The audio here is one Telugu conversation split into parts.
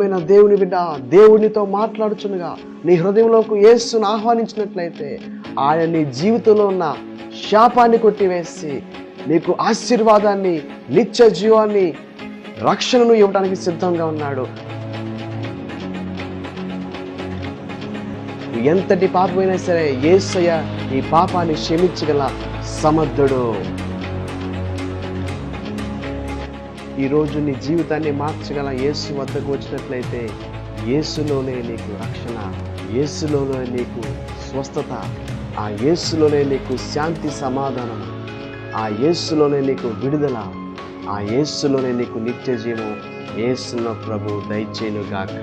ప్రియమైన దేవుని బిడ్డ దేవునితో మాట్లాడుచునుగా నీ హృదయంలోకి యేసును ఆహ్వానించినట్లయితే ఆయన నీ జీవితంలో ఉన్న శాపాన్ని కొట్టివేసి నీకు ఆశీర్వాదాన్ని నిత్య జీవాన్ని రక్షణను ఇవ్వడానికి సిద్ధంగా ఉన్నాడు. ఎంతటి పాపమైనా సరే ఏసయ్య ఈ పాపాన్ని క్షమించగల సమర్థుడు. ఈరోజు నీ జీవితాన్ని మార్చగల యేసు వద్దకు వచ్చినట్లయితే యేసులోనే నీకు రక్షణ యేసులోనే నీకు స్వస్థత ఆ యేసులోనే నీకు శాంతి సమాధానం ఆ యేసులోనే నీకు విడుదల ఆ యేసులోనే నీకు నిత్య జీవం. యేసున్న ప్రభు దయచేనుగాక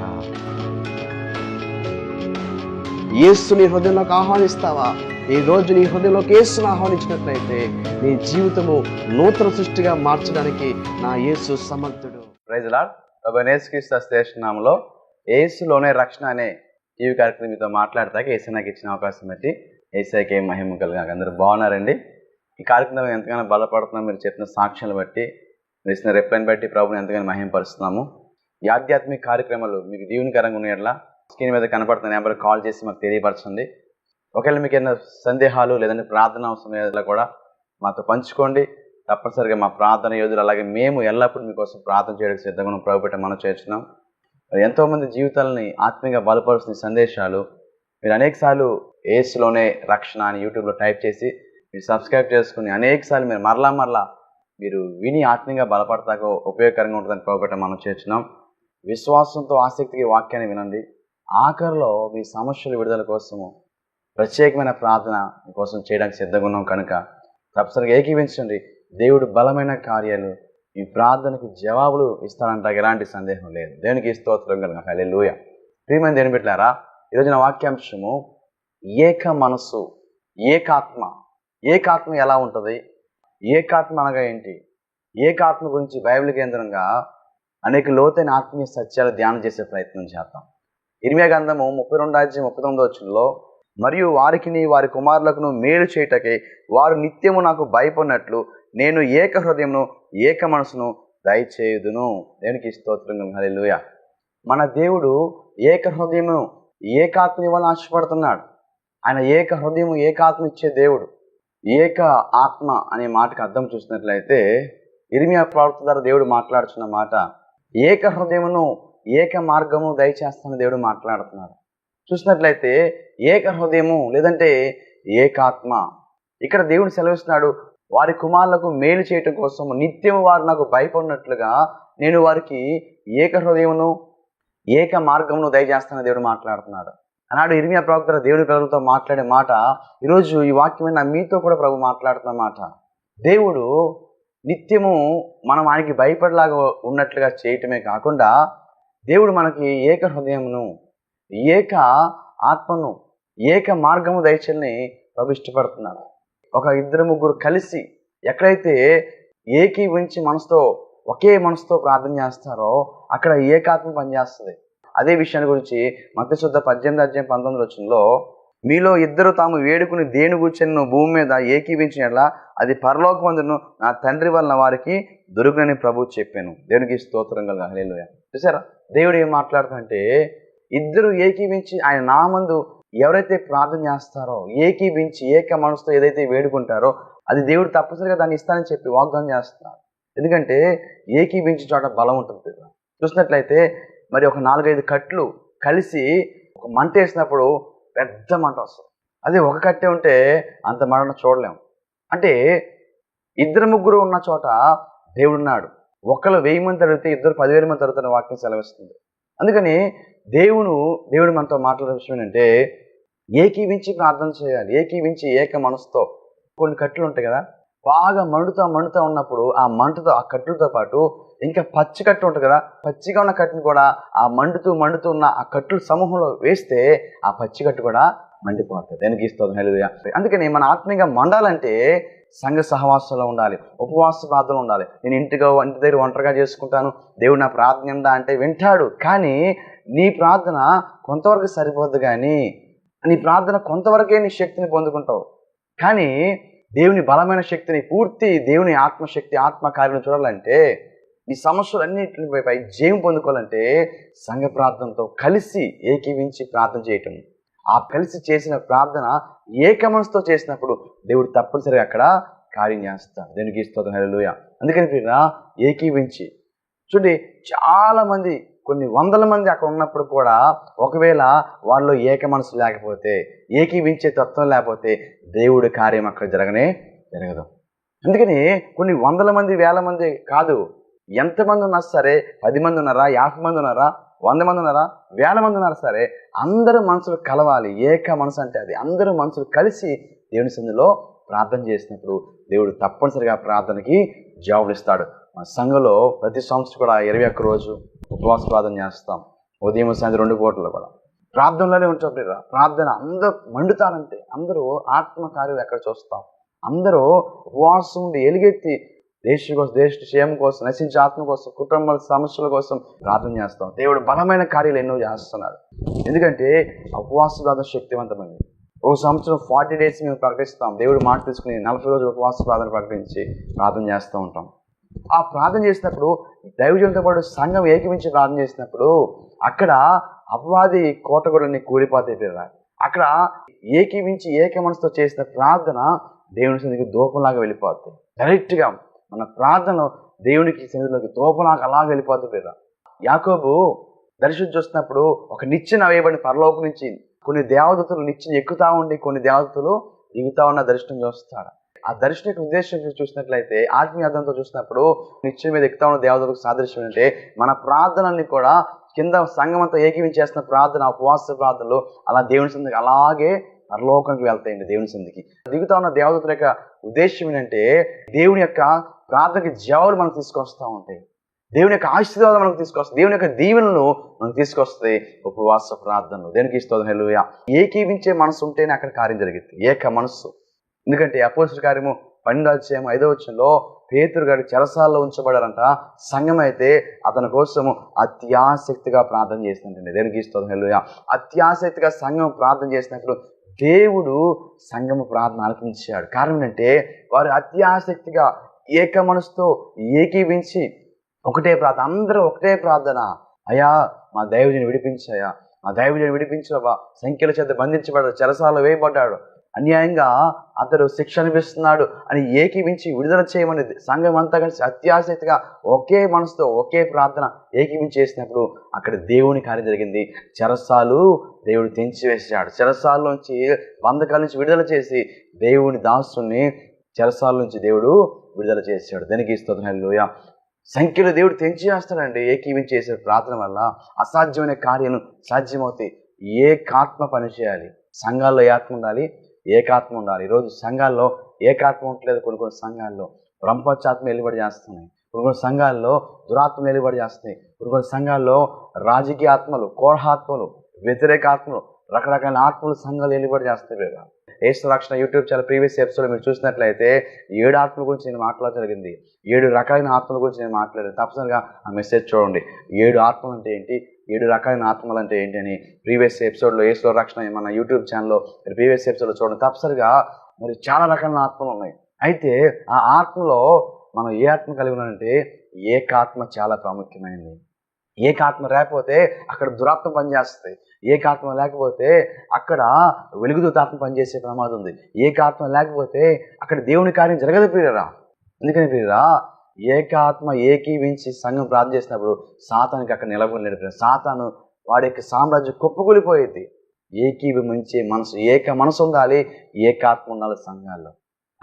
యేసుని హృదయంలోకి ఆహ్వానిస్తావా? ఈ రోజు నీ హృదయంలోకి యేసును ఆహ్వానించినట్లయితే నీ జీవితము నూతన సృష్టిగా మార్చడానికి నా యేసు సమర్థుడు. ప్రైజ్ లాడ్ శ్రేష్ఠనామంలో ఏసులోనే రక్షణ అనే టీవీ కార్యక్రమం మీతో మాట్లాడతాక ఏసీ నాకు ఇచ్చిన అవకాశం బట్టి ఏసైకే మహిమ కలిగా అందరూ బాగున్నారండి? ఈ కార్యక్రమం ఎంతగానో బలపడుతున్నాం మీరు చెప్పిన సాక్ష్యాలు బట్టి మీరు ఇచ్చిన రిప్లైని బట్టి ప్రభుని ఎంతగానో మహిమపరుస్తున్నాము. ఈ ఆధ్యాత్మిక కార్యక్రమాలు మీకు దీవునికరంగా ఉన్న స్క్రీన్ మీద కనపడుతున్న నెంబర్ కాల్ చేసి మాకు తెలియపరచండి. ఒకవేళ మీకు ఏమైనా సందేహాలు లేదంటే ప్రార్థన అవసరం కూడా మాతో పంచుకోండి. తప్పనిసరిగా మా ప్రార్థన యోధులు అలాగే మేము ఎల్లప్పుడూ మీకోసం ప్రార్థన చేయడానికి సిద్ధంగా ఉన్నాం. ప్రభు మనం చేస్తున్నాం. మరి ఎంతోమంది జీవితాలని ఆత్మీయంగా బలపరుస్తున్న సందేశాలు మీరు అనేకసార్లు ఏసులోనే రక్షణ అని యూట్యూబ్లో టైప్ చేసి మీరు సబ్స్క్రైబ్ చేసుకుని అనేకసార్లు మీరు మరలా మరలా మీరు విని ఆత్మీయంగా బలపడతాక ఉపయోగకరంగా ఉంటుందని ప్రభు మనం చేర్చున్నాం విశ్వాసంతో ఆసక్తికి వాక్యాన్ని వినండి. ఆఖరిలో మీ సమస్యల విడుదల కోసము ప్రత్యేకమైన ప్రార్థన కోసం చేయడానికి సిద్ధంగా ఉన్నాం కనుక తప్పనిసరిగా ఏకీవించండి దేవుడు బలమైన కార్యాలు ఈ ప్రార్థనకు జవాబులు ఇస్తాడంట. ఎలాంటి సందేహం లేదు. దేవునికి స్తోత్రం కనుక హల్లెలూయా. ప్రియమైన దేని పెట్టారా ఈరోజు నా వాక్యాంశము ఏక మనస్సు ఏకాత్మ. ఏకాత్మ ఎలా ఉంటుంది? ఏకాత్మ అనగా ఏంటి? ఏకాత్మ గురించి బైబిల్ కేంద్రంగా అనేక లోతైన ఆత్మీయ సత్యాలు ధ్యానం చేసే ప్రయత్నం చేద్దాం. ఇరిమే గంధము ముప్పై రెండు రాజ్యం ముప్పై తొమ్మిదో వచ్చంలో మరియు వారికిని వారి కుమారులకును మేలు చేయుటకై వారు నిత్యము నాకు భయపడినట్లు నేను ఏక హృదయమును ఏక మనసును దయచేయుదును. దేనికి స్తోత్రం. హల్లెలూయ. మన దేవుడు ఏక హృదయము ఏకాత్మ ఇవ్వాలని ఆశపడుతున్నాడు. ఆయన ఏక హృదయము ఏకాత్మ ఇచ్చే దేవుడు. ఏక ఆత్మ అనే మాటకు అర్థం చూసినట్లయితే ఇరిమియా ప్రవర్త ద్వారా దేవుడు మాట్లాడుతున్న మాట ఏక హృదయమును ఏక మార్గము దయచేస్తున్న దేవుడు మాట్లాడుతున్నాడు. చూసినట్లయితే ఏక హృదయము లేదంటే ఏకాత్మ. ఇక్కడ దేవుడు సెలవిస్తున్నాడు వారి కుమారులకు మేలు చేయటం కోసం నిత్యం వారు నాకు భయపడినట్లుగా నేను వారికి ఏక హృదయమును ఏక మార్గమును దయచేస్తున్న దేవుడు మాట్లాడుతున్నాడు. అన్నాడు ఇరిమియా ప్రవక్త దేవుడి ప్రజలతో మాట్లాడే మాట ఈరోజు ఈ వాక్యమైన మీతో కూడా ప్రభు మాట్లాడుతున్న మాట. దేవుడు నిత్యము మనం ఆయనకి భయపడలాగా ఉన్నట్లుగా చేయటమే కాకుండా దేవుడు మనకి ఏక హృదయమును ఏక ఆత్మను ఏక మార్గము దయచల్ని ప్రభు ఇష్టపడుతున్నాడు. ఒక ఇద్దరు ముగ్గురు కలిసి ఎక్కడైతే ఏకీవించి మనసుతో ఒకే మనసుతో ప్రార్థన చేస్తారో అక్కడ ఏకాత్మ పనిచేస్తుంది అదే విషయాన్ని గురించి మధ్యశుద్ధ పద్దెనిమిది అధ్యాయం పంతొమ్మిది వచ్చినలో మీలో ఇద్దరు తాము వేడుకుని దేని కూర్చొని భూమి మీద ఏకీవించినట్లా అది పరలోకమందును నా తండ్రి వలన వారికి దొరుకునని ప్రభు చెప్పాను. దేవునికి స్తోత్రం కలగా. హల్లెలూయా. చూసారా? దేవుడు ఏం మాట్లాడుతుంటే ఇద్దరు ఏకీవించి ఆయన నామందు ఎవరైతే ప్రార్థన చేస్తారో ఏకీవించి ఏక మనసుతో ఏదైతే వేడుకుంటారో అది దేవుడు తప్పనిసరిగా దాన్ని ఇస్తానని చెప్పి వాగ్దానం చేస్తున్నాడు ఎందుకంటే ఏకీవించి చోట బలం ఉంటుంది చూసినట్లయితే మరి ఒక నాలుగైదు కట్లు కలిసి ఒక మంట వేసినప్పుడు పెద్ద మంట వస్తుంది. అదే ఒక కట్టే ఉంటే అంత మంటను చూడలేము అంటే ఇద్దరు ముగ్గురు ఉన్న చోట దేవుడున్నాడు. ఒకళ్ళు వెయ్యి మంది తడిగితే ఇద్దరు పదివేల మంది తడుగుతున్న వాక్యం సెలవిస్తుంది. అందుకని దేవుడు దేవుడు మనతో మాట్లాడే విషయం ఏంటంటే ఏకీవించి ప్రార్థన చేయాలి. ఏకీవించి ఏక మనసుతో. కొన్ని కట్లు ఉంటాయి కదా బాగా మండుతా మండుతా ఉన్నప్పుడు ఆ మంటతో ఆ కట్లతో పాటు ఇంకా పచ్చి కట్టు ఉంటుంది కదా పచ్చిగా ఉన్న కట్టును కూడా ఆ మండుతూ మండుతూ ఉన్న ఆ కట్లు సమూహంలో వేస్తే ఆ పచ్చి కట్టు కూడా మండిపోతుంది. దానికి ఇస్తుంది హెలుగా అందుకని మన ఆత్మీయంగా మండాలంటే సంఘ సహవాసంలో ఉండాలి. ఉపవాస ప్రార్థనలు ఉండాలి. నేను ఇంటిగా ఇంటి దగ్గర ఒంటరిగా చేసుకుంటాను. దేవుడు నా ప్రార్థన ఉందా అంటే వింటాడు. కానీ నీ ప్రార్థన కొంతవరకు సరిపోద్దు కానీ నీ ప్రార్థన కొంతవరకే నీ శక్తిని పొందుకుంటావు. కానీ దేవుని బలమైన శక్తిని పూర్తి దేవుని ఆత్మశక్తి ఆత్మకార్యం చూడాలంటే నీ సమస్యలన్నింటిపై జయం పొందుకోవాలంటే సంఘ ప్రార్థనతో కలిసి ఏకీవించి ప్రార్థన చేయటం. ఆ కలిసి చేసిన ప్రార్థన ఏకమనసుతో చేసినప్పుడు దేవుడు తప్పనిసరిగా అక్కడ కార్యం చేస్తాడు దేనికి ఇస్తుంది హల్లెలూయా. అందుకని ఏకీవించి. చూడండి చాలామంది కొన్ని వందల మంది అక్కడ ఉన్నప్పుడు కూడా ఒకవేళ వాళ్ళు ఏక మనసు లేకపోతే ఏకీవించే తత్వం లేకపోతే దేవుడి కార్యం అక్కడ జరగనే జరగదు. అందుకని కొన్ని వందల మంది వేల మంది కాదు ఎంతమంది ఉన్నా సరే పది మంది ఉన్నారా యాభై మంది ఉన్నారా వంద మంది ఉన్నారా వేల మంది ఉన్నారా సరే అందరూ మనసులు కలవాలి. ఏక మనసు అంటే అది. అందరూ మనసులు కలిసి దేవుని సందులో ప్రార్థన చేసినప్పుడు దేవుడు తప్పనిసరిగా ప్రార్థనకి జవాబులు ఇస్తాడు. మన సంఘంలో ప్రతి సంవత్సరం కూడా ఇరవై ఒక్క రోజు ఉపవాస ప్రార్థన చేస్తాం. ఉదయం సాయంత్రం రెండు పూటలు కూడా. ప్రార్థనలోనే ఉంటాం ప్రియురా. ప్రార్థన అందరూ మండుతారంటే అందరూ ఆత్మకార్యం ఎక్కడ చూస్తాం. అందరూ ఉపవాసం ఉండి ఎలుగెత్తి దేశం కోసం దేశ క్షేమం కోసం నశించే ఆత్మ కోసం కుటుంబాల సమస్యల కోసం ప్రార్థన చేస్తాం. దేవుడు బలమైన కార్యాలు ఎన్నో చేస్తున్నాడు. ఎందుకంటే ఉపవాస ప్రార్థన శక్తివంతమైనది. ఒక సంవత్సరం ఫార్టీ డేస్ మేము ప్రకటిస్తాం. దేవుడు మాట తీసుకుని నలభై రోజులు ఉపవాస ప్రార్థన ప్రకటించి ప్రార్థన చేస్తూ ఉంటాం. ఆ ప్రార్థన చేసినప్పుడు దైవజనంతో పాటు సంఘం ఏకమించి ప్రార్థన చేసినప్పుడు అక్కడ అపవాది కోటగొడని కూలిపోతాయి పిల్లరా. అక్కడ ఏకీవించి ఏక మనసుతో చేసిన ప్రార్థన దేవుని సన్నిధికి దూపంలాగా వెళ్ళిపోతుంది డైరెక్ట్గా మన ప్రార్థన దేవునికి సన్నిధిలోకి దూపంలాగా అలా వెళ్ళిపోతుంది పిల్లరా. యాకోబు దర్శనం చూస్తున్నప్పుడు ఒక నిచ్చెన వేయబడిన పరలోకం నుంచి కొన్ని దేవదతులు నిచ్చెన ఎక్కుతా ఉండి కొన్ని దేవదతులు దిగుతా ఉన్న దర్శనం చూస్తాడు ఆ దర్శనం యొక్క ఉద్దేశం చూసినట్లయితే ఆత్మీయార్థంతో చూసినప్పుడు నిత్యం మీద ఎక్కుతా ఉన్న దేవతలకు సాదృశ్యం అంటే మన ప్రార్థనల్ని కూడా కింద సంఘం అంతా ఏకీవించేస్తున్న ప్రార్థన ఉపవాస ప్రార్థనలు అలా దేవుని సందికి అలాగే పరలోకంకి వెళ్తాయండి దేవుని సందికి దిగుతా ఉన్న దేవతల యొక్క ఉద్దేశం ఏంటంటే దేవుని యొక్క ప్రార్థనకి జవాబులు మనకు తీసుకొస్తూ ఉంటాయి. దేవుని యొక్క ఆశీర్వాదం మనకు తీసుకొస్తుంది దేవుని యొక్క దీవెనలు మనకు తీసుకొస్తాయి. ఉపవాస ప్రార్థనలు. దేనికి ఇస్తుంది హెలుయా ఏకీవించే మనసు ఉంటేనే అక్కడ కార్యం జరిగింది ఏక మనస్సు. ఎందుకంటే అపోజిట్ కార్యము పన్నెండు అధ్యాయం ఐదో వచ్చంలో పేతురు గారి చెరసాల్లో ఉంచబడారంట. సంఘం అయితే అతని కోసము అత్యాసక్తిగా ప్రార్థన చేస్తుంటండి దేనికి ఇస్తుంది హెలుయా అత్యాసక్తిగా సంఘం ప్రార్థన చేసినప్పుడు దేవుడు సంఘము ప్రార్థన ఆలకించాడు. కారణం ఏంటంటే వారు అత్యాసక్తిగా ఏక మనసుతో ఏకీవించి ఒకటే ప్రార్థన అందరూ ఒకటే ప్రార్థన. అయ్యా మా దైవజుని విడిపించాయా మా దైవజుని విడిపించవా సంఖ్యల చేత బంధించబడ్డాడు చెరసాలలో వేయబడ్డాడు. అన్యాయంగా అతడు శిక్ష అనిపిస్తున్నాడు అని ఏకీవించి విడుదల చేయమని సంఘం అంతా కలిసి అత్యాసక్తిగా ఒకే మనసుతో ఒకే ప్రార్థన ఏకీవించి చేసినప్పుడు అక్కడ దేవుని కార్యం జరిగింది. చెరసాలు దేవుడు తెంచివేసాడు చెరసాల నుంచి బంధకాల నుంచి విడుదల చేసి దేవుని దాసుని చెరసాల నుంచి దేవుడు విడుదల చేశాడు. దానికి లోయ సంఖ్యలో దేవుడు తెంచేస్తాడండి ఏకీవించి చేసే ప్రార్థన వల్ల అసాధ్యమైన కార్యాలు సాధ్యమవుతాయి. ఏకాత్మ పని పనిచేయాలి సంఘాల్లో ఏ ఆత్మ ఉండాలి? ఏకాత్మ ఉండాలి. ఈరోజు సంఘాల్లో ఏకాత్మ ఉండలేదు కొన్ని కొన్ని సంఘాల్లో. బ్రహ్మచాత్మ వెలువడి చేస్తున్నాయి. కొన్ని కొన్ని సంఘాల్లో దురాత్మ వెలువడి చేస్తున్నాయి. కొన్ని కొన్ని సంఘాల్లో రాజకీయ ఆత్మలు కోఢాత్మలు వ్యతిరేక ఆత్మలు రకరకాల ఆత్మలు సంఘాలు వెలువడి చేస్తాయి లేదా ఏసు రక్షణ యూట్యూబ్ ఛానల్ ప్రీవియస్ ఎపిసోడ్ మీరు చూసినట్లయితే ఏడు ఆత్మల గురించి నేను మాట్లాడగలిగింది ఏడు రకాలైన ఆత్మల గురించి నేను మాట్లాడాను. తప్పనిసరిగా ఆ మెసేజ్ చూడండి. ఏడు ఆత్మలు అంటే ఏంటి? ఏడు రకాలైన ఆత్మలు అంటే ఏంటి అని ప్రీవియస్ ఎపిసోడ్లో ఏసులో రక్షణ మన యూట్యూబ్ ఛానల్లో ప్రీవియస్ ఎపిసోడ్లో చూడండి. తప్పనిసరిగా మరి చాలా రకాలైన ఆత్మలు ఉన్నాయి. అయితే ఆ ఆత్మలో మనం ఏ ఆత్మ కలిగి ఉన్నామంటే ఏకాత్మ చాలా ప్రాముఖ్యమైనది. ఏకాత్మ లేకపోతే అక్కడ దురాత్మ పనిచేస్తుంది. ఏకాత్మ లేకపోతే అక్కడ వెలుగుదూతాత్మ పనిచేసే ప్రమాదం ఉంది. ఏకాత్మ లేకపోతే అక్కడ దేవుని కార్యం జరగదు ప్రియరా ఎందుకని ప్రియరా ఏకాత్మ ఏకీవించి సంఘం ప్రార్థన చేసినప్పుడు సాతానికి అక్కడ నిలబడలేడు సాతాను వాడి యొక్క సామ్రాజ్యం కుప్పకూలిపోయేది. ఏకీవించే మనసు ఏక మనసు ఉండాలి ఏకాత్మ ఉండాలి సంఘాల్లో.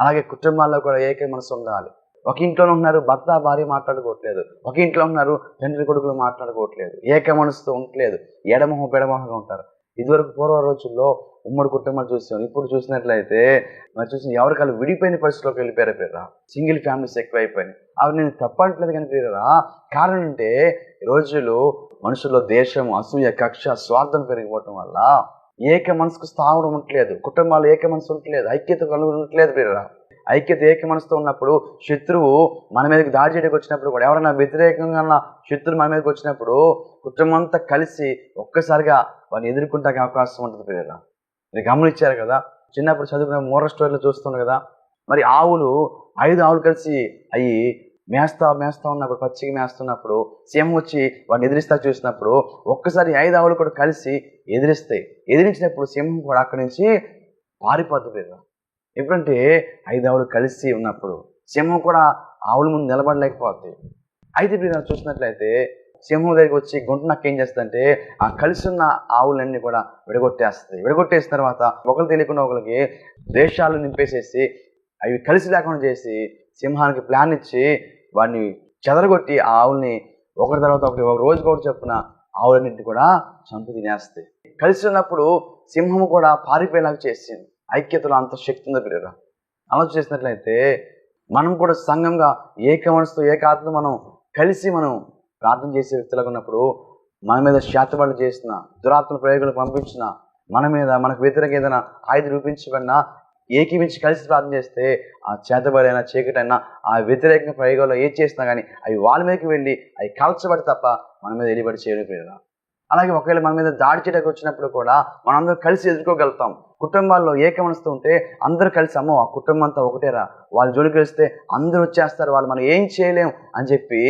అలాగే కుటుంబాల్లో కూడా ఏక మనసు ఉండాలి. ఒక ఇంట్లో ఉన్నారు భర్త భార్య మాట్లాడుకోవట్లేదు. ఒక ఇంట్లో ఉన్నారు తండ్రి కొడుకులు మాట్లాడుకోవట్లేదు. ఏక మనసుతో ఉండట్లేదు. ఎడమొహం పెడమొహంగా ఉంటారు. ఇదివరకు పూర్వ రోజుల్లో ఉమ్మడి కుటుంబాలు చూసాం ఇప్పుడు చూసినట్లయితే మరి చూసిన ఎవరికాలు విడిపోయిన పరిస్థితిలోకి వెళ్ళిపోయారు పేరా సింగిల్ ఫ్యామిలీస్ ఎక్కువైపోయినాయి. అవి నేను తప్పట్లేదు కానీ పేరా కారణం అంటే రోజులు మనుషుల్లో దేశం అసూయ కక్ష స్వార్థం పెరిగిపోవటం వల్ల ఏక మనసుకు స్థావరం ఉండట్లేదు. కుటుంబాలు ఏక మనసు ఉండట్లేదు. ఐక్యత కలుగు ఉండట్లేదు పేరా ఐక్యత ఏక మనసుతో ఉన్నప్పుడు శత్రువు మన మీదకి దాడి చేయడానికి వచ్చినప్పుడు కూడా ఎవరైనా వ్యతిరేకంగా ఉన్న శత్రువు మన మీదకి వచ్చినప్పుడు కుటుంబంతా కలిసి ఒక్కసారిగా వాడిని ఎదుర్కొంటానికి అవకాశం ఉంటుంది పిల్లల మీరు గమనించారు కదా చిన్నప్పుడు చదువుకునే మోరల్ స్టోరీలో చూస్తున్నాం కదా మరి ఆవులు ఐదు ఆవులు కలిసి అవి మేస్తా మేస్తా ఉన్నప్పుడు పచ్చికి మేస్తున్నప్పుడు సింహం వచ్చి వాడిని ఎదిరిస్తా చూసినప్పుడు ఒక్కసారి ఐదు ఆవులు కూడా కలిసి ఎదిరిస్తాయి. ఎదిరించినప్పుడు సింహం కూడా అక్కడి నుంచి పారిపోతుంది కదా ఎప్పుడంటే ఐదు ఆవులు కలిసి ఉన్నప్పుడు సింహం కూడా ఆవుల ముందు నిలబడలేకపోతాయి అయితే మీరు చూసినట్లయితే సింహం దగ్గరికి వచ్చి గుంట నక్క ఏం చేస్తుందంటే ఆ కలిసి ఉన్న ఆవులన్నీ కూడా విడగొట్టేస్తాయి విడగొట్టేసిన తర్వాత ఒకరు తెలియకుండా ఒకరికి దేశాలు నింపేసేసి అవి కలిసి లేకుండా చేసి సింహానికి ప్లాన్ ఇచ్చి వాడిని చెదరగొట్టి ఆ ఆవుల్ని ఒకరి తర్వాత ఒకటి ఒక రోజుకి ఒకటి చొప్పున ఆవులన్నింటినీ కూడా చంపు తినేస్తాయి కలిసి ఉన్నప్పుడు సింహము కూడా పారిపోయేలాగా చేసింది. ఐక్యతలో అంత శక్తి ఉందో పిల్లరా ఆలోచన చేసినట్లయితే మనం కూడా సంఘంగా ఏక మనసుతో ఏకాత్మ మనం కలిసి మనం ప్రార్థన చేసే వ్యక్తులకు ఉన్నప్పుడు మన మీద శాతవాళ్ళు చేసిన దురాత్మ ప్రయోగాలు పంపించిన మన మీద మనకు వ్యతిరేక ఏదైనా ఆయుధ రూపించబడినా ఏకీమించి కలిసి ప్రార్థన చేస్తే ఆ చేతబడైనా చీకటైనా ఆ వ్యతిరేక ప్రయోగాల్లో ఏది చేసినా కానీ అవి వాళ్ళ మీదకి వెళ్ళి అవి కాల్చబడి తప్ప మన మీద ఎలిబడి చేయడం పేరు అలాగే ఒకవేళ మన మీద దాడి చేయడానికి వచ్చినప్పుడు కూడా మనందరం కలిసి ఎదుర్కోగలుగుతాం. కుటుంబాల్లో ఏక మనసుతో ఉంటే అందరూ కలిసి అమ్మో ఆ కుటుంబం అంతా ఒకటేరా వాళ్ళు జోలికి వస్తే అందరూ వచ్చేస్తారు వాళ్ళు మనం ఏం చేయలేం అని చెప్పి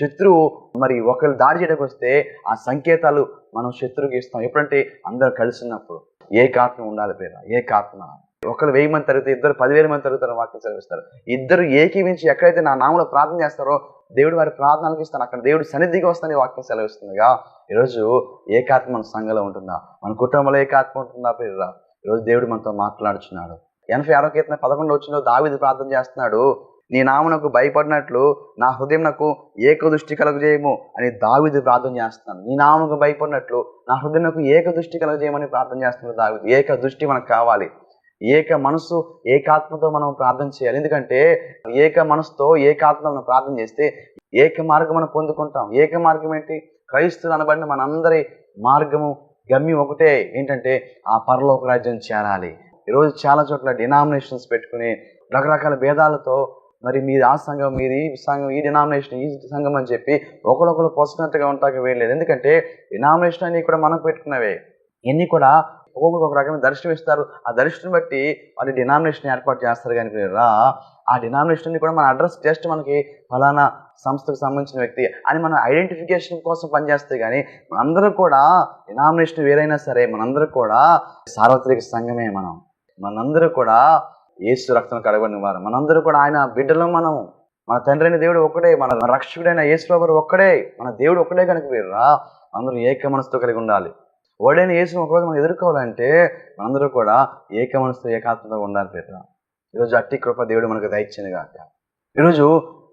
శత్రువు మరి ఒకరు దాడి చేయడానికి వస్తే ఆ సంకేతాలు మనం శత్రువుకి ఇస్తాం. ఎప్పుడంటే అందరూ కలిసి ఉన్నప్పుడు ఏకాత్మ ఉండాలి పేర ఏకాత్మ. ఒకరు వెయ్యి మంది తరుగుతారు ఇద్దరు పదివేల మంది తరుగుతారు వాక్యం చదివిస్తారు. ఇద్దరు ఏకీవించి ఎక్కడైతే నా నామలో ప్రార్థన చేస్తారో దేవుడు వారి ప్రార్థనలకు ఇస్తాను అక్కడ దేవుడు సన్నిధికి వస్తాను వాక్యం సెలవిస్తుందిగా. ఈరోజు ఏకాత్మ మన సంఘంలో ఉంటుందా? మన కుటుంబంలో ఏకాత్మ ఉంటుందా? పేరురా. ఈరోజు దేవుడు మనతో మాట్లాడుచున్నాడు. ఎనభై ఆరో కీర్తన పదకొండు వచ్చిన దావిది ప్రార్థన చేస్తున్నాడు. నీ నామునకు భయపడినట్లు నా హృదయం నాకు ఏక దృష్టి కలుగజేయము అని దావిది ప్రార్థన చేస్తున్నాను నీ నామకు భయపడినట్లు నా హృదయం నాకు ఏక దృష్టి కలగజేయమని ప్రార్థన చేస్తున్నాడు దావిది. ఏక దృష్టి మనకు కావాలి. ఏక మనసు ఏకాత్మతో మనం ప్రార్థన చేయాలి. ఎందుకంటే ఏక మనసుతో ఏకాత్మ మనం ప్రార్థన చేస్తే ఏక మార్గం మనం పొందుకుంటాం. ఏక మార్గం ఏంటి? క్రైస్తులు అనబడిన మనందరి మార్గము గమ్యం ఒకటే. ఏంటంటే ఆ పరలోక రాజ్యం చేరాలి. ఈరోజు చాలా చోట్ల డినామినేషన్స్ పెట్టుకుని రకరకాల భేదాలతో మరి మీది ఆ సంఘం మీది ఈ సంఘం ఈ డినామినేషన్ ఈ సంఘం అని చెప్పి ఒకరొకరు పొసినట్టుగా ఉంటాక వేయలేదు ఎందుకంటే డినామినేషన్ అన్ని కూడా మనం పెట్టుకున్నవే. ఇవన్నీ కూడా ఒక్కొక్కరికి ఒక రకమైన దర్శనం ఇస్తారు. ఆ దర్శనం బట్టి వాళ్ళు డినామినేషన్ ఏర్పాటు చేస్తారు కానీ రా ఆ డినామినేషన్ని కూడా మన అడ్రస్ జస్ట్ మనకి ఫలానా సంస్థకు సంబంధించిన వ్యక్తి అని మన ఐడెంటిఫికేషన్ కోసం పనిచేస్తే కానీ మనందరూ కూడా డినామినేషన్ వేరైనా సరే మనందరూ కూడా సార్వత్రిక సంఘమే మనం. మనందరూ కూడా ఏసు రక్తం కడగబడిన వారు. మనందరూ కూడా ఆయన బిడ్డలో మనం. మన తండ్రి అయిన దేవుడు ఒక్కడే మన రక్షకుడైన యేసు ప్రభు ఒక్కడే మన దేవుడు ఒక్కడే కనుక వీరురా అందరూ ఏక మనసుతో కలిగి ఉండాలి. ఓడైన వేసిన ఒకరోజు మనం ఎదుర్కోవాలంటే మనందరూ కూడా ఏక మనసుతో ఏకాత్మతో ఉండాలి పేరు ఈరోజు అట్టి కృప దేవుడు మనకు దయచ్చింది కాక ఈరోజు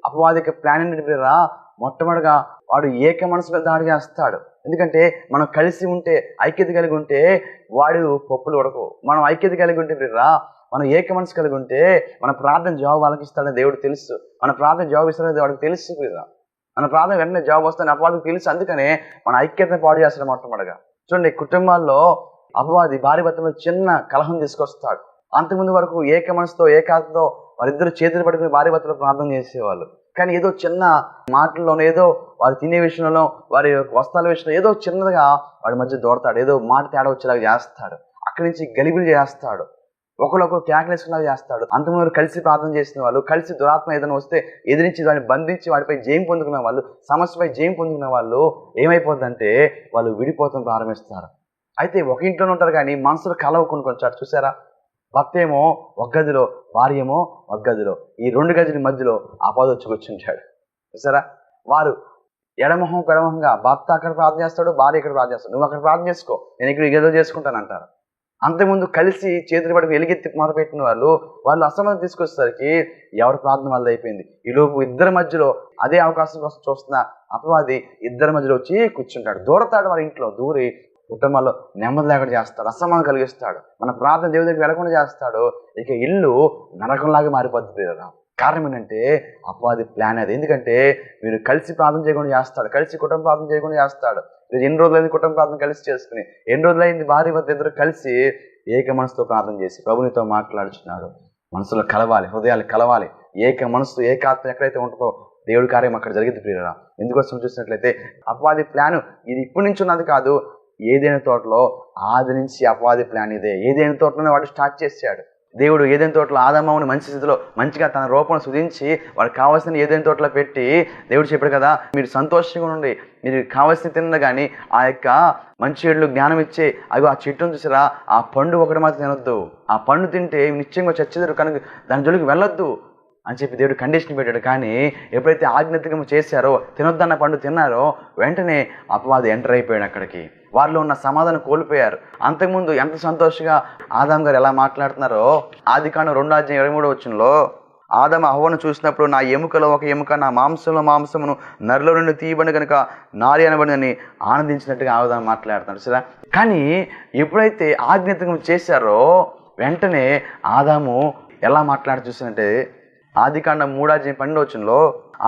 అపవాదిక ప్లాన్ ఏంటి పేరా మొట్టమొదటిగా వాడు ఏక మనసు మీద దాడి చేస్తాడు ఎందుకంటే మనం కలిసి ఉంటే ఐక్యత కలిగి ఉంటే వాడు పప్పులు ఉడకవు మనం ఐక్యత కలిగి ఉంటే రా మనం ఏక మనసు కలిగి ఉంటే మన ప్రార్థన జవాబు వాళ్ళకి ఇస్తాడని దేవుడు తెలుసు. మన ప్రార్థన జవాబు ఇస్తాడని వాడికి తెలుసు మన ప్రార్థన వెంటనే జవాబు వస్తాడని అపవాదికి తెలుసు. అందుకనే మన ఐక్యతను పాడు చేస్తాడు మొట్టమొదటిగా. చూడండి కుటుంబాల్లో అపవాది భార్య భర్త చిన్న కలహం తీసుకొస్తాడు. అంతకుముందు వరకు ఏక మనసుతో ఏకాత్మతో వారిద్దరు చేతులు పట్టుకుని భార్య భర్తలు ప్రార్థన చేసేవాళ్ళు. కానీ ఏదో చిన్న మాటల్లోనో ఏదో వారు తినే విషయంలో వారి వస్త్రాల విషయంలో ఏదో చిన్నదిగా వాడి మధ్య దోడతాడు. ఏదో మాట తేడా వచ్చేలాగా చేస్తాడు. అక్కడి నుంచి గలిబిలి చేస్తాడు. ఒకరికొకరు లాగా చేస్తాడు. అంతకుముందు కలిసి ప్రార్థన చేసిన వాళ్ళు కలిసి దురాత్మ ఏదైనా వస్తే ఎదిరించి దాన్ని బంధించి వాడిపై జయం పొందుకున్న వాళ్ళు సమస్యపై జయం పొందుకున్న వాళ్ళు ఏమైపోతుందంటే వాళ్ళు విడిపోతాం ప్రారంభిస్తారు. అయితే ఒక ఇంట్లోనే ఉంటారు కానీ మనసులు కలవకుండా కొంచెం చూసారా? భర్త ఏమో ఒక గదిలో భార్య ఏమో ఒక గదిలో ఈ రెండు గదుల మధ్యలో ఆపాద వచ్చి కూర్చుంటాడు చూసారా? వారు ఎడమొహం పెడమొహంగా భర్త అక్కడ ప్రార్థన చేస్తాడు భార్య ఇక్కడ ప్రార్థన చేస్తాడు. నువ్వు అక్కడ ప్రార్థన చేసుకో నేను ఇక్కడ ఈ గదిలో చేసుకుంటాను అంటారు. అంతకుముందు కలిసి చేతులు పడి వెలిగెత్తి మొదలుపెట్టిన వాళ్ళు వాళ్ళు అసమ్మతి తీసుకొచ్చేసరికి ఎవరి ప్రార్థన వాళ్ళది అయిపోయింది. ఈలోపు ఇద్దరి మధ్యలో అదే అవకాశం కోసం చూస్తున్న అపవాది ఇద్దరి మధ్యలో వచ్చి కూర్చుంటాడు. దూరతాడు వారి ఇంట్లో దూరి కుటుంబాల్లో నెమ్మది లేకుండా చేస్తాడు అసమానం కలిగిస్తాడు. మన ప్రార్థన దేవుడికి వెళ్ళకుండా చేస్తాడు. ఇక ఇల్లు నరకంలాగా మారిపోతుంది కదా కారణం ఏంటంటే అపవాది ప్లాన్ అది. ఎందుకంటే మీరు కలిసి ప్రార్థన చేయకుండా చేస్తాడు. కలిసి కుటుంబ ప్రార్థన చేయకుండా చేస్తాడు. ఇది ఎన్ని రోజులైంది కుటుంబ ప్రార్థన కలిసి చేసుకుని? ఎన్ని రోజులైంది భార్య భర్త ఇద్దరు కలిసి ఏక మనసుతో ప్రార్థన చేసి ప్రభునితో మాట్లాడుచున్నాడు మనసులో కలవాలి హృదయాలు కలవాలి. ఏక మనసు ఏకాత్మ ఎక్కడైతే ఉంటుందో దేవుడి కార్యం అక్కడ జరిగింది ప్రియరా ఎందుకోసం చూసినట్లయితే అపవాది ప్లాన్ ఇది ఇప్పటి నుంచి ఉన్నది కాదు. ఏదైనా తోటలో ఆది నుంచి అపవాది ప్లాన్ ఇదే. ఏదైనా తోటలోనే వాడు స్టార్ట్ చేశాడు. దేవుడు ఏదైనా తోటలో ఆదామవుని మంచి స్థితిలో మంచిగా తన రూపం సుధించి వాడికి కావాల్సిన ఏదైనా తోటలో పెట్టి దేవుడు చెప్పాడు కదా మీరు సంతోషంగా ఉండండి. మీరు కావాల్సిన తిన్న కానీ ఆ యొక్క మంచి ఏళ్ళు జ్ఞానం ఇచ్చే అవి ఆ చెట్టును చూసారా ఆ పండు ఒకటి మాత్రం తినొద్దు. ఆ పండు తింటే నిశ్చయంగా చచ్చేదారు కనుక దాని జోలికి వెళ్ళొద్దు. అని చెప్పి దేవుడు కండిషన్ పెట్టాడు. కానీ ఎప్పుడైతే ఆజ్ఞాతికం చేశారో తినొద్దన్న పండు తిన్నారో వెంటనే అపవాది ఎంటర్ అయిపోయాడు అక్కడికి. వారిలో ఉన్న సమాధానం కోల్పోయారు. అంతకుముందు ఎంత సంతోషంగా ఆదాం గారు ఎలా మాట్లాడుతున్నారో ఆది కాను రెండో అధ్యాయం ఇరవై మూడో వచ్చంలో ఆదమ అహ్వను చూసినప్పుడు నా ఎముకలో ఒక ఎముక నా మాంసంలో మాంసమును నరిలో నుండి తీయబడి కనుక నారి అనబడిందని ఆనందించినట్టుగా ఆదాం మాట్లాడుతున్నాడు. సరే కానీ ఎప్పుడైతే ఆజ్ఞాతికం చేశారో వెంటనే ఆదాము ఎలా మాట్లాడి చూసినట్టే ఆదికాండం మూడాధ్యాయం పన్నెండు వచ్చంలో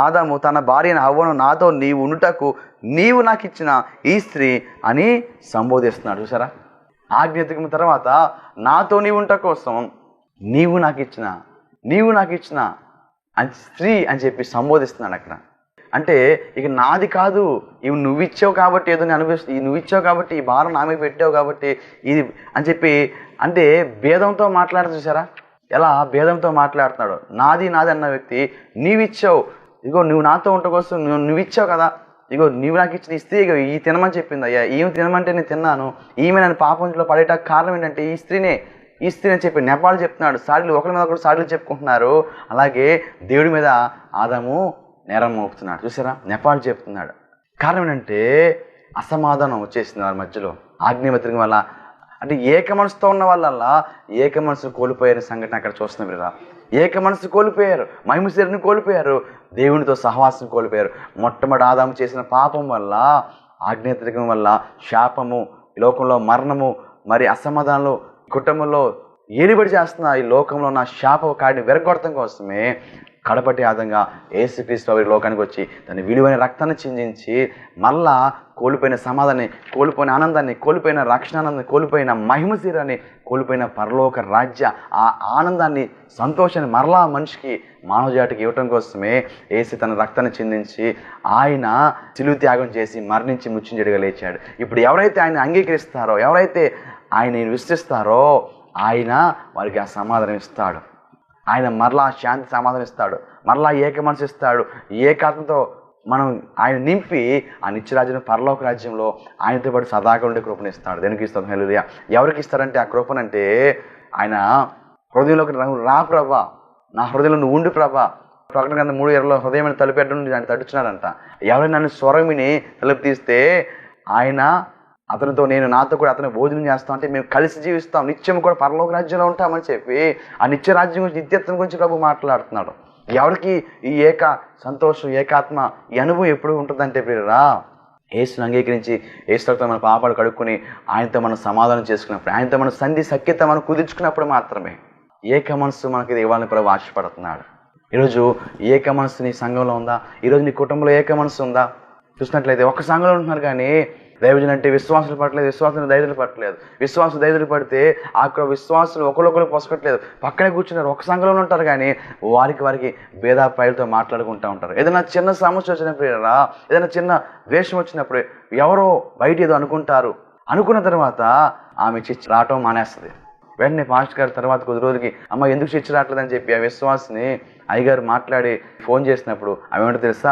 ఆదాము తన భార్యను అవ్వను నాతో నీవు ఉండుటకు నీవు నాకు ఇచ్చిన ఈ స్త్రీ అని సంబోధిస్తున్నాడు. చూసారా ఆజ్ఞాతికం తర్వాత నాతో నీవు ఉంట కోసం నీవు నాకు ఇచ్చిన నీవు నాకు ఇచ్చిన అని స్త్రీ అని చెప్పి సంబోధిస్తున్నాడు అక్కడ. అంటే ఇక నాది కాదు ఇవి నువ్వు ఇచ్చావు కాబట్టి ఏదో అనిపిస్తుంది అనుభవిస్తు నువ్వు ఇచ్చావు కాబట్టి ఈ భారం నా మీద పెట్టావు కాబట్టి ఇది అని చెప్పి అంటే భేదంతో మాట్లాడ చూసారా ఎలా భేదంతో మాట్లాడుతున్నాడు? నాది నాది అన్న వ్యక్తి నీవిచ్చావు. ఇగో నువ్వు నాతో ఉంట కోసం నువ్వు నువ్వు ఇచ్చావు కదా. ఇగో నువ్వు నాకు ఇచ్చిన ఇస్తే ఇగో ఈ తినమని చెప్పింది. అయ్యా ఈమె తినమంటే నేను తిన్నాను. ఈమె నన్ను పాపంలో పడేట కారణం ఏంటంటే ఈ స్త్రీనే. ఈ స్త్రీ అని చెప్పి నెపాలు చెప్తున్నాడు. సాడీలు ఒకరి మీద ఒకరు సాడీలు చెప్పుకుంటున్నారు. అలాగే దేవుడి మీద ఆదాము నేరం మోపుతున్నాడు. చూసారా? నెపాలు చెప్తున్నాడు. కారణం ఏంటంటే అసమాధానం వచ్చేసింది వారి మధ్యలో. ఆగ్నేయ వల్ల అంటే ఏక మనసుతో ఉన్న వాళ్ళ ఏక మనసు కోల్పోయారు సంఘటన అక్కడ చూస్తున్నాం మీరు ఏక మనసు కోల్పోయారు మహిమశరీని కోల్పోయారు దేవునితో సహవాసం కోల్పోయారు. మొట్టమొదటి ఆదాము చేసిన పాపం వల్ల ఆగ్నేత్రికం వల్ల శాపము లోకంలో మరణము మరి అసమాధానంలో కుటుంబంలో ఏలిబడి చేస్తున్న ఈ లోకంలో నా శాప కాడిని వెరగొడటం కోసమే కడపటి ఆదంగా ఏసుక్రీస్తు వారి లోకానికి వచ్చి తన విలువైన రక్తాన్ని చిందించి మళ్ళా కోల్పోయిన సమాధాన్ని కోల్పోయిన ఆనందాన్ని కోల్పోయిన రక్షణానందాన్ని కోల్పోయిన మహిమశీరాన్ని కోల్పోయిన పరలోక రాజ్య ఆ ఆనందాన్ని సంతోషాన్ని మరలా మనిషికి మానవజాటికి ఇవ్వటం కోసమే ఏసి తన రక్తాన్ని చిందించి ఆయన చిలువు త్యాగం చేసి మరణించి ముచ్చించడిగా లేచాడు. ఇప్పుడు ఎవరైతే ఆయన అంగీకరిస్తారో ఎవరైతే ఆయన విశ్వసిస్తారో ఆయన వారికి ఆ సమాధానం ఇస్తాడు. ఆయన మరలా శాంతి సమాధానం ఇస్తాడు. మరలా ఏక మనసు ఇస్తాడు. ఏకాత్మతో మనం ఆయన నింపి ఆ నిత్యరాజ్యం పరలోక రాజ్యంలో ఆయనతో పాటు సదాకాలం ఉండే కృపను ఇస్తాడు. దేనికి ఇస్తాడు? హెలురియా ఎవరికి ఇస్తారంటే ఆ కృపనంటే ఆయన హృదయంలోకి రా- రా ప్రభా. నా హృదయంలో నువ్వు ఉండి ప్రభా. ప్రకటన కింద మూడు ఇరవై హృదయం తలుపెట్టడం నుండి ఆయన తడుచున్నాడంట. ఎవరైనా నన్ను స్వరమిని తలుపు తీస్తే ఆయన అతనితో నేను నాతో కూడా అతను భోజనం చేస్తాం అంటే మేము కలిసి జీవిస్తాం. నిత్యం కూడా పరలోక రాజ్యంలో ఉంటామని చెప్పి ఆ నిత్య రాజ్యం గురించి నిత్యత్వం గురించి ప్రభు మాట్లాడుతున్నాడు. ఎవరికి ఈ ఏక సంతోషం ఏకాత్మ ఈ అనుభవం ఎప్పుడు ఉంటుందంటే ప్రియరా ఏసును అంగీకరించి ఏసుతో మన పాపాలు కడుక్కొని ఆయనతో మనం సమాధానం చేసుకున్నప్పుడు ఆయనతో మన సంధి సఖ్యత మనం కుదుర్చుకున్నప్పుడు మాత్రమే ఏక మనస్సు మనకి ఇది ఇవ్వాలని ప్రభు ఆశపడుతున్నాడు. ఈరోజు ఏక మనస్సు నీ సంఘంలో ఉందా? ఈరోజు నీ కుటుంబంలో ఏక మనస్సు ఉందా? చూసినట్లయితే ఒక సంఘంలో ఉంటున్నారు కానీ దైవజన్ అంటే విశ్వాసులు పడలేదు విశ్వాసులు దైదులు పట్టలేదు. విశ్వాసులు దైదులు పడితే అక్కడ విశ్వాసులు ఒకరికొకరు పొసకట్లేదు పక్కనే కూర్చున్నారు ఒక సంఘంలో ఉంటారు కానీ వారికి వారికి భేదాపాయలతో మాట్లాడుకుంటూ ఉంటారు. ఏదైనా చిన్న సమస్య వచ్చినప్పుడు ఏదైనా ఏదైనా చిన్న ద్వేషం వచ్చినప్పుడు ఎవరో బయట ఏదో అనుకుంటారు. అనుకున్న తర్వాత ఆమె చిచ్చి రావటం మానేస్తుంది. వెంటనే పాస్టర్ గారు తర్వాత కొద్ది రోజులకి అమ్మ ఎందుకు చర్చ రావట్లేదని చెప్పి ఆ విశ్వాసిని అయ్యగారు మాట్లాడి ఫోన్ చేసినప్పుడు ఆమె ఏమిటో తెలుసా?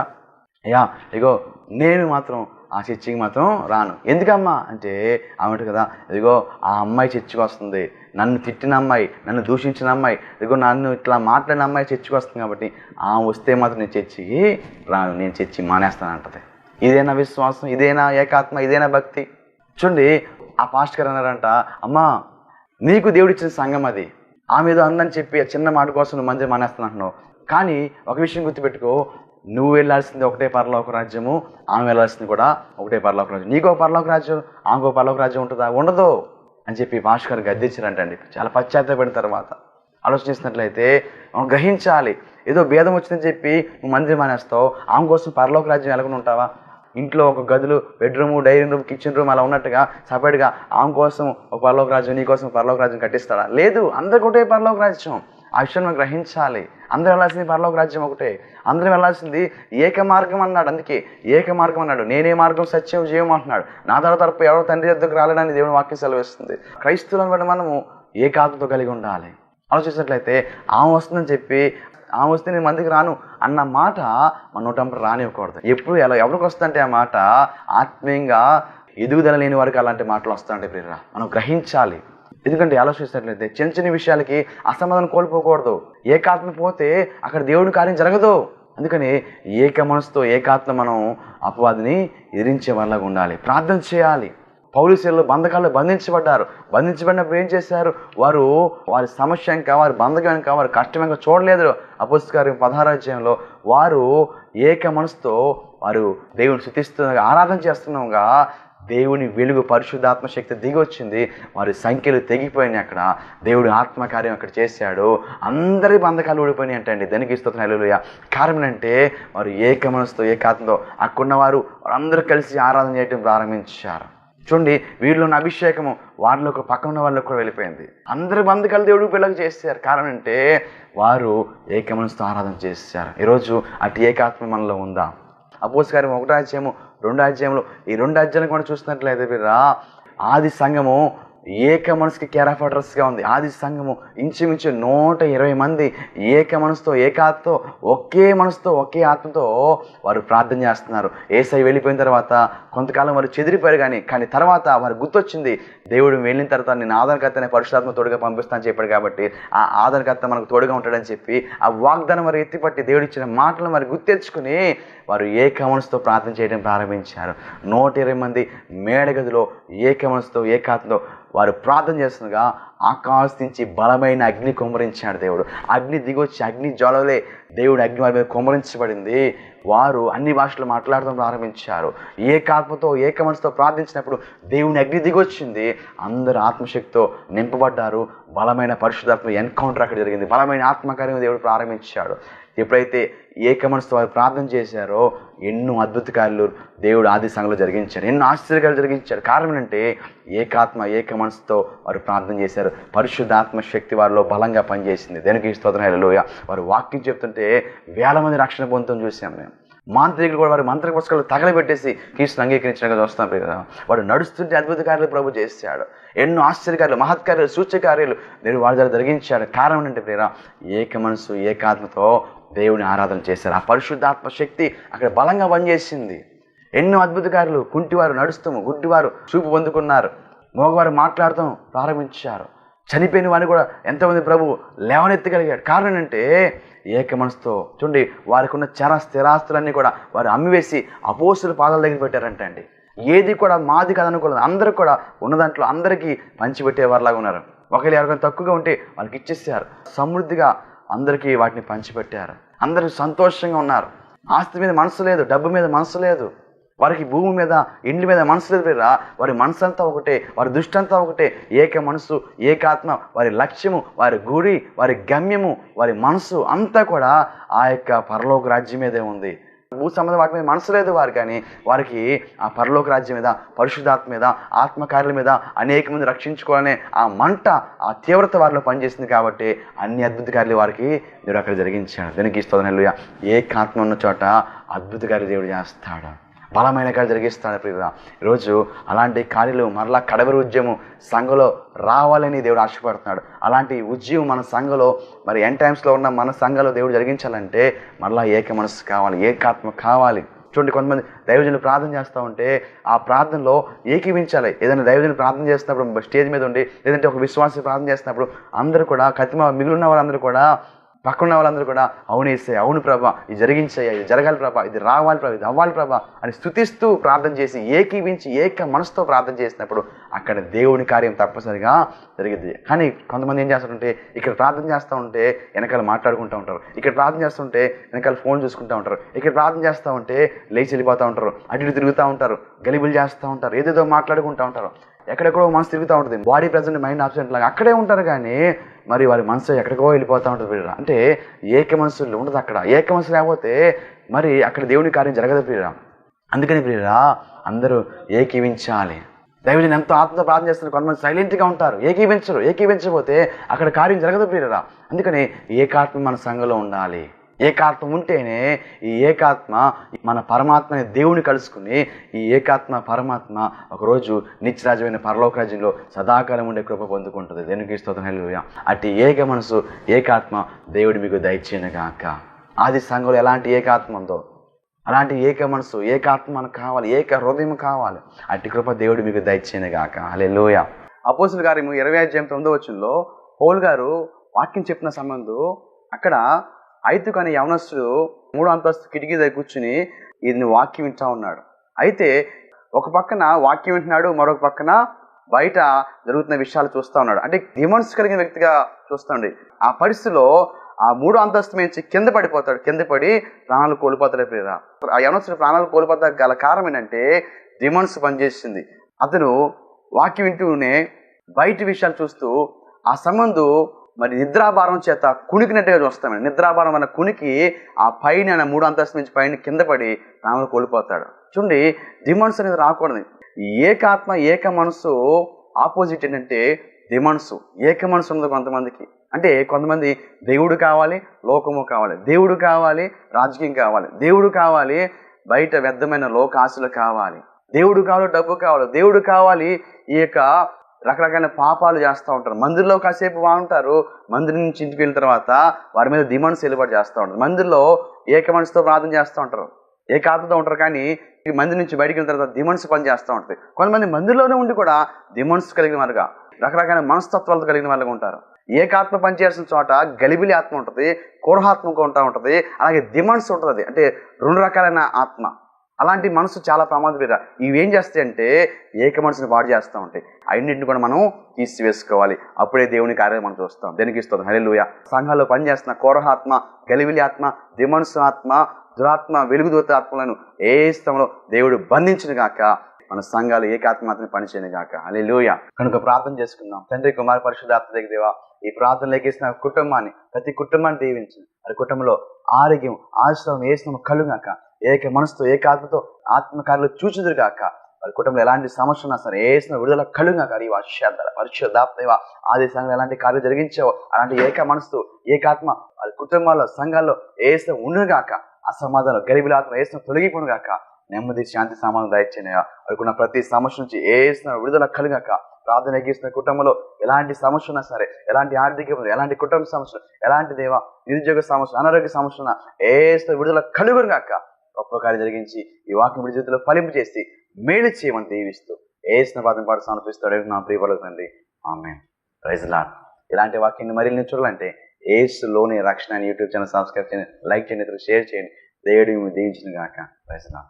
అయ్యా ఇగో నేను మాత్రం ఆ చర్చికి మాత్రం రాను. ఎందుకమ్మా? అంటే ఆమె కదా ఇదిగో ఆ అమ్మాయి చర్చికి వస్తుంది. నన్ను తిట్టిన అమ్మాయి నన్ను దూషించిన అమ్మాయి ఇదిగో నన్ను ఇట్లా మాట్లాడిన అమ్మాయి చర్చికి వస్తుంది కాబట్టి ఆ వస్తే మాత్రం నేను చర్చికి రాను. నేను చర్చి మానేస్తానంటది. ఇదేనా విశ్వాసం? ఇదేనా ఏకాత్మ? ఇదేనా భక్తి? చూడండి ఆ పాస్టర్ గారు అన్నారంట అమ్మా నీకు దేవుడిచ్చిన సంఘం అది. ఆమె ఏదో అందని చెప్పి చిన్న మాట కోసం నువ్వు మందిరం మానేస్తాను అంటున్నావు కానీ ఒక విషయం గుర్తుపెట్టుకో. నువ్వు వెళ్ళాల్సింది ఒకటే పరలోక రాజ్యము ఆమె వెళ్ళాల్సింది కూడా ఒకటే పరలోక రాజ్యం. నీకో పరలోక రాజ్యం ఆమెకో పరలోక రాజ్యం ఉంటుందా? ఉండదు అని చెప్పి భాష గారు గద్దించారంటండి చాలా పశ్చాత్తపడిన తర్వాత ఆలోచించినట్లయితే మనం గ్రహించాలి. ఏదో భేదం వచ్చిందని చెప్పి నువ్వు మందిరం మానేస్తావు ఆమె కోసం పరలోక రాజ్యం వెళ్ళకుండా ఉంటావా? ఇంట్లో ఒక గదులు bedroom dining room kitchen room అలా ఉన్నట్టుగా సపరేట్గా ఆమె కోసం ఒక పరలోక రాజ్యం నీ కోసం పరలోక రాజ్యం కట్టిస్తాడా? లేదు అందరికి ఒకటే పరలోక రాజ్యం. ఆ విషయం మనం గ్రహించాలి. అందరూ వెళ్ళాల్సింది పరలోక రాజ్యం ఒకటే. అందరూ వెళ్ళాల్సింది ఏక మార్గం అన్నాడు. అందుకే ఏక మార్గం అన్నాడు. నేనే మార్గం సత్యం జీవం అంటున్నాడు. నా తర్వాత తరపు ఎవరో తండ్రి దగ్గరకు రాలేడని దేవుని వాక్యం సెలవిస్తుంది. క్రైస్తువులను కూడా మనము ఏకాత్మతో కలిగి ఉండాలి. ఆలోచించినట్లయితే ఆమె వస్తుందని చెప్పి ఆమె వస్తే నేను మందికి రాను అన్న మాట మన నోటంప రానివ్వకూడదు. ఎప్పుడు ఎలా ఎవరికి వస్తుందంటే ఆ మాట ఆత్మీయంగా ఎదుగుదల లేని వారికి అలాంటి మాటలు వస్తుంటాయి ప్రియరా మనం గ్రహించాలి. ఎందుకంటే ఆలోచిస్తున్నట్లయితే చిన్న చిన్న విషయాలకి అసమాధానం కోల్పోకూడదు. ఏకాత్మ పోతే అక్కడ దేవుడి కార్యం జరగదు. అందుకని ఏక మనసుతో ఏకాత్మ మనం అపవాదిని ఎదిరించే వాళ్ళగా ఉండాలి. ప్రార్థన చేయాలి. పౌలిసీల్లో బంధకాలు బంధించబడ్డారు. బంధించబడినప్పుడు ఏం చేశారు? వారు వారి సమస్య ఇంకా వారి బంధకం ఇంకా వారి కష్టం ఇంకా చూడలేదు. అపుస్తకారి పదహారాధ్యాయంలో వారు ఏక మనసుతో వారు దేవుని శుతిస్తూ ఆరాధన చేస్తున్నాగా దేవుని వెలుగు పరిశుద్ధాత్మ శక్తి దిగొచ్చింది. వారి సంఖ్యలు తెగిపోయినాయి అక్కడ. దేవుడు ఆత్మకార్యం అక్కడ చేశాడు. అందరి బంధకాలు ఊడిపోయినాయి అంటండి. దానికి ఇస్తున్న హల్లెలూయా. కారణం అంటే వారు ఏక మనసుతో ఏకాత్మతో అక్కడున్న వారు వారందరూ కలిసి ఆరాధన చేయడం ప్రారంభించారు. చూడండి వీళ్ళు ఉన్న అభిషేకము వాళ్ళలో ఒక పక్కన ఉన్న వాళ్ళకి కూడా వెళ్ళిపోయింది. అందరి బంధకాలు దేవుడు పిల్లలకు చేశారు. కారణం అంటే వారు ఏక మనసుతో ఆరాధన చేశారు. ఈరోజు అటు ఏకాత్మ మనలో ఉందా. అపోస్ గారి ఒకటాచేమో రెండు అధ్యాయంలో ఈ రెండు అధ్యాయులు కూడా చూసినట్లయితే వీరా ఆది సంఘము ఏక మనసుకి కేరాఫాటర్స్గా ఉంది. ఆది సంఘము ఇంచుమించు నూట ఇరవై మంది ఏక మనసుతో ఏకాత్తో ఒకే మనసుతో ఒకే ఆత్మతో వారు ప్రార్థన చేస్తున్నారు. ఏసై వెళ్ళిపోయిన తర్వాత కొంతకాలం వారు చెదిరిపోయారు కానీ కానీ తర్వాత వారు గుర్తొచ్చింది దేవుడు వెళ్ళిన తర్వాత నేను ఆధారకర్తనే పరిశుధాత్మ తోడుగా పంపిస్తాను చెప్పాడు కాబట్టి ఆ ఆధారకర్త మనకు తోడుగా ఉంటాడని చెప్పి ఆ వాగ్దానం వారు ఎత్తిపట్టి దేవుడు ఇచ్చిన మాటలు మరి గుర్తెచ్చుకుని వారు ఏక మనసుతో ప్రార్థన చేయడం ప్రారంభించారు. నూట ఇరవై మంది మేడగదిలో ఏక మనసుతో ఏకాత్మతో వారు ప్రార్థన చేస్తుండగా ఆకాశం నుంచి బలమైన అగ్ని కుమరించాడు దేవుడు. అగ్ని దిగొచ్చి అగ్ని జ్వాలలే దేవుడు అగ్ని వారి మీద కుమరించబడింది వారు అన్ని భాషలు మాట్లాడడం ప్రారంభించారు. ఏకాత్మతో ఏక మనసుతో ప్రార్థించినప్పుడు దేవుని అగ్ని దిగొచ్చింది. అందరూ ఆత్మశక్తితో నింపబడ్డారు. బలమైన పరిశుధాత్మ ఎన్కౌంటర్ అక్కడ జరిగింది. బలమైన ఆత్మకార్యం దేవుడు ప్రారంభించాడు. ఎప్పుడైతే ఏక మనసుతో వారు ప్రార్థన చేశారో ఎన్నో అద్భుత కార్యాలు దేవుడు ఆది సంఘంలో జరిగించాడు ఎన్నో ఆశ్చర్యకాలు జరిగించాడు కారణం అంటే ఏకాత్మ ఏక మనసుతో వారు ప్రార్థన చేశారు. పరిశుద్ధాత్మ శక్తి వారిలో బలంగా పనిచేసింది. దేనికి స్తోత్రం? వారు వాక్యం చెప్తుంటే వేల మంది రక్షణ పొందుతాం చూసాం మేము. మాంత్రికులు కూడా వారి మంత్రిక పుస్తకాలు తగలబెట్టేసి కృష్ణ అంగీకరించినగా చూస్తాం కదా. వాడు నడుస్తుంటే అద్భుత కార్యాలు ప్రభు చేశాడు. ఎన్నో ఆశ్చర్యకార్యాలు మహత్కార్యాలు సూచకార్యాలు నేను వాళ్ళ దగ్గర జరిగించాడు. కారణం ఏంటంటే ప్రేరా ఏక మనసు ఏకాత్మతో దేవుని ఆరాధన చేశారు. ఆ పరిశుద్ధాత్మ శక్తి అక్కడ బలంగా పనిచేసింది. ఎన్నో అద్భుతకారులు కుంటివారు నడుస్తాము గుడ్డివారు చూపు పొందుకున్నారు. మగవారు మాట్లాడటం ప్రారంభించారు. చనిపోయిన వారిని కూడా ఎంతమంది ప్రభు లేవనెత్తగలిగాడు కారణం అంటే ఏక మనసుతో చూడండి వారికి ఉన్న చర స్థిరాస్తులన్నీ కూడా వారు అమ్మివేసి అపోసుల పాదాల దగ్గర పెట్టారంట అండి. ఏది కూడా మాది కాదనుకోలేదు అందరూ కూడా ఉన్న దాంట్లో అందరికీ పంచిపెట్టేవారిలాగా ఉన్నారు. ఒకవేళ ఎవరికైనా తక్కువగా ఉంటే వాళ్ళకి ఇచ్చేసారు సమృద్ధిగా అందరికీ వాటిని పంచిపెట్టారు. అందరూ సంతోషంగా ఉన్నారు. ఆస్తి మీద మనసు లేదు డబ్బు మీద మనసు లేదు. వారికి భూమి మీద ఇండ్ల మీద మనసు లేదు వీరా. వారి మనసు అంతా ఒకటే వారి దృష్టి అంతా ఒకటే. ఏక మనసు ఏకాత్మ వారి లక్ష్యము వారి గురి వారి గమ్యము వారి మనసు అంతా కూడా ఆ యొక్క పరలోక రాజ్యం మీదే ఉంది. భూ సంబంధం వాటి మీద మనసు లేదు వారు కానీ వారికి ఆ పరలోక రాజ్యం మీద పరిశుద్ధాత్మ మీద ఆత్మకార్యాల మీద అనేక మంది రక్షించుకోవాలనే ఆ మంట ఆ తీవ్రత వారిలో పనిచేసింది కాబట్టి అన్ని అద్భుత కార్యాలు వారికి దేవుడు అక్కడ జరిగించాడు. దీనికి ఇస్తుంది కాత్మ ఉన్న చోట అద్భుత కార్యాలు దేవుడు చేస్తాడు. బలమైన కార్యం జరిగిస్తాడు ప్రియురా ఈరోజు అలాంటి కార్యాలు మరలా కడవరి ఉద్యమం సంఘలో రావాలని దేవుడు ఆశపడుతున్నాడు. అలాంటి ఉద్యమం మన సంఘలో మరి ఎన్ టైమ్స్లో ఉన్న మన సంఘలో దేవుడు జరిగించాలంటే మరలా ఏక మనసు కావాలి ఏకాత్మ కావాలి. చూడండి కొంతమంది దైవజనులు ప్రార్థన చేస్తూ ఉంటే ఆ ప్రార్థనలో ఏకీవించాలి ఏదైనా దైవజనులు ప్రార్థన చేస్తున్నప్పుడు స్టేజ్ మీద ఉండి లేదంటే ఒక విశ్వాసి ప్రార్థన చేస్తున్నప్పుడు అందరూ కూడా కతిమ మిగిలిన వాళ్ళందరూ కూడా పక్కన వాళ్ళందరూ కూడా అవును అవును ప్రభా ఇది జరిగించాయి ఇది జరగాలి ప్రభా ఇది రావాలి ప్రభా ఇది అవ్వాలి ప్రభా అని స్థుతిస్తూ ప్రార్థన చేసి ఏకీవించి ఏక మనసుతో ప్రార్థన చేసినప్పుడు అక్కడ దేవుని కార్యం తప్పనిసరిగా జరిగింది కానీ కొంతమంది ఏం చేస్తారంటే ఇక్కడ ప్రార్థన చేస్తూ ఉంటే వెనకాల మాట్లాడుకుంటూ ఉంటారు. ఇక్కడ ప్రార్థన చేస్తుంటే వెనకాల ఫోన్ చూసుకుంటూ ఉంటారు. ఇక్కడ ప్రార్థన చేస్తూ ఉంటే లేచి వెళ్ళిపోతూ ఉంటారు. అటు ఇటు తిరుగుతూ ఉంటారు. గలిబులు చేస్తూ ఉంటారు. ఏదేదో మాట్లాడుకుంటూ ఉంటారు. ఎక్కడెక్కడో మనసు తిరుగుతూ ఉంటుంది. బాడీ ప్రజెంట్ మైండ్ ఆబ్సెంట్ లాగా అక్కడే ఉంటారు కానీ మరి వారి మనసు ఎక్కడికో వెళ్ళిపోతూ ఉంటుంది ప్రియురా. అంటే ఏక మనసులు ఉండదు అక్కడ. ఏక మనసు లేకపోతే మరి అక్కడ దేవుని కార్యం జరగదు ప్రియురా. అందుకని ప్రియురా అందరూ ఏకీవించాలి. దైవజన్ ఎంతో ఆత్మతో ప్రార్థన చేస్తున్నారు కొంతమంది సైలెంట్గా ఉంటారు. ఏకీవించరు. ఏకీవించకపోతే అక్కడ కార్యం జరగదు ప్రియురా. అందుకని ఏకాత్మ మన సంఘంలో ఉండాలి. ఏకాత్మ ఉంటేనే ఈ ఏకాత్మ మన పరమాత్మని దేవుని కలుసుకుని ఈ ఏకాత్మ పరమాత్మ ఒకరోజు నిత్యరాజమైన పరలోక రాజ్యంలో సదాకాలం ఉండే కృప పొందుకుంటుంది. దేనికి స్తోత్రం? హెల్లుయా అట్టి ఏక మనసు ఏకాత్మ దేవుడు మీకు దయచేయనుగాక ఆది సంఘంలో ఎలాంటి ఏకాత్మ ఉందో? అలాంటి ఏక మనసు ఏకాత్మ మనకు కావాలి ఏక హృదయం కావాలి. అట్టి కృప దేవుడు మీకు దయచేయనుగాక లోయ అపోసుల గారు ఇరవై అధ్యాయం తొమ్మిదో వచ్చంలో పౌల్ గారు వాక్యం చెప్పిన సంబంధం అక్కడ అయితే కానీ యవనస్తుడు మూడో అంతస్తు కిటికీ దగ్గర కూర్చుని ఇది వాక్యం వింటా ఉన్నాడు. అయితే ఒక పక్కన వాక్యం వింటున్నాడు మరొక పక్కన బయట జరుగుతున్న విషయాలు చూస్తూ ఉన్నాడు. అంటే డిమాండ్స్ కలిగిన వ్యక్తిగా చూస్తాండి ఆ పరిస్థితిలో ఆ మూడో అంతస్తు నుంచి కింద పడిపోతాడు. కింద పడి ప్రాణాలు కోల్పోతాడు ప్రియరా ఆ యవనస్తుడు ప్రాణాలు కోల్పోతా గల కారణం ఏంటంటే డిమాండ్స్ పనిచేసింది అతను వాక్యం వింటూనే బయట విషయాలు చూస్తూ ఆ సంబంధు మరి నిద్రాభారం చేత కుణికినట్టుగా చూస్తామండి నిద్రాభారం అన్న కునికి ఆ పైన ఆయన మూడు అంతస్తు నుంచి పైన కింద పడి రాముడు కోల్పోతాడు. చూడండి డిమాండ్స్ అనేది రాకూడదు. ఏకాత్మ ఏక మనసు ఆపోజిట్ ఏంటంటే డిమాండ్స్ ఏక మనసు ఉంది కొంతమందికి. అంటే కొంతమంది దేవుడు కావాలి లోకము కావాలి. దేవుడు కావాలి రాజకీయం కావాలి. దేవుడు కావాలి బయట వ్యర్థమైన లోకాశలు కావాలి. దేవుడు కావాలి డబ్బు కావాలి. దేవుడు కావాలి ఈ యొక్క రకరకాల పాపాలు చేస్తూ ఉంటారు. మందిర్లో కాసేపు బాగుంటారు. మందిరం నుంచి ఇంటికి వెళ్ళిన తర్వాత వారి మీద డిమాండ్స్ వెలుబడి చేస్తూ ఉంటారు. మందిర్లో ఏక మనసుతో ప్రార్థన చేస్తూ ఉంటారు? ఏకాత్మతో ఉంటారు? కానీ ఈ మంది నుంచి బయటికి వెళ్ళిన తర్వాత డిమాండ్స్ పని చేస్తూ ఉంటుంది కొంతమంది మందిర్లోనే ఉండి కూడా డిమాండ్స్ కలిగిన వారుగా రకరకాల మనస్తత్వాలతో కలిగిన వాళ్ళగా ఉంటారు. ఏకాత్మ పనిచేయాల్సిన చోట గలిబిలి ఆత్మ ఉంటుంది కూరహాత్మక ఉంటా ఉంటుంది అలాగే డిమాండ్స్ ఉంటుంది. అంటే రెండు రకాలైన ఆత్మ. అలాంటి మనసు చాలా ప్రమాదపీర ఇవి ఏం చేస్తాయంటే ఏక మనసుని వాడు చేస్తూ ఉంటాయి. అన్నింటిని కూడా మనం తీసివేసుకోవాలి. అప్పుడే దేవుని కార్యం మనం చూస్తాం. దేనికి ఇస్తాం హరిలుయ సంఘాల్లో పనిచేస్తున్న కోరహాత్మ గలివిలి ఆత్మ దిమనసు ఆత్మ దురాత్మ వెలుగుదూత ఆత్మలను ఏ స్థంలో దేవుడు బంధించిన గాక మన సంఘాలు ఏకాత్మాత్మని పనిచేయను గాక. లూయ కనుక ప్రార్థన చేసుకుందాం. తండ్రి కుమార పరిశుధాత్మ దగ్గర దేవా ఈ ప్రార్థన లేకేసిన కుటుంబాన్ని ప్రతి కుటుంబాన్ని దీవించింది అది కుటుంబంలో ఆరోగ్యం ఆశ్రమం ఏసును కలుగాక ఏక మనసుతో ఏకాత్మతో ఆత్మకారులు చూచుదురుగాక. వారి కుటుంబంలో ఎలాంటి సమస్య ఉన్నా సరే వేసిన విడుదల కలుగాక ఈ వర్షాల పరిశుద్ధాత్మ ఆది సంఘం ఎలాంటి కార్యం జరిగించావో అలాంటి ఏక మనసుతో ఏకాత్మ వారి కుటుంబాల్లో సంఘాల్లో ఏసిన ఉండుగాక అసమాధానం వేసిన ఏసిన తొలగిపోనుగాక నెమ్మది శాంతి సమాధానం దయచేయ వారికున్న ప్రతి సమస్య నుంచి ఏసిన విడుదల కలుగాక ప్రార్థన గీసిన కుటుంబంలో ఎలాంటి సమస్య ఉన్నా సరే ఎలాంటి ఆర్థిక ఎలాంటి కుటుంబ సమస్యలు ఎలాంటి దేవ నిరుద్యోగ సమస్య అనారోగ్య సమస్య ఉన్నా ఏసిన విడుదల కలుగురుగాక గొప్ప కార్యం జరిగించి ఈ వాక్యం విడి జీవితంలో ఫలింపు చేసి మేలు చేయమని దీవిస్తూ ఏసిన పాదం పాటు సమర్పిస్తాడు నా ప్రియపడుతుంది తండ్రి. ఆమె ప్రైజ్లా ఇలాంటి వాక్యాన్ని మరిన్ని చూడాలంటే ఏసులోని రక్షణ అని యూట్యూబ్ ఛానల్ సబ్స్క్రైబ్ చేయండి లైక్ చేయండి షేర్ చేయండి. దేవుడి దీవించిన గాక. ప్రైజ్లా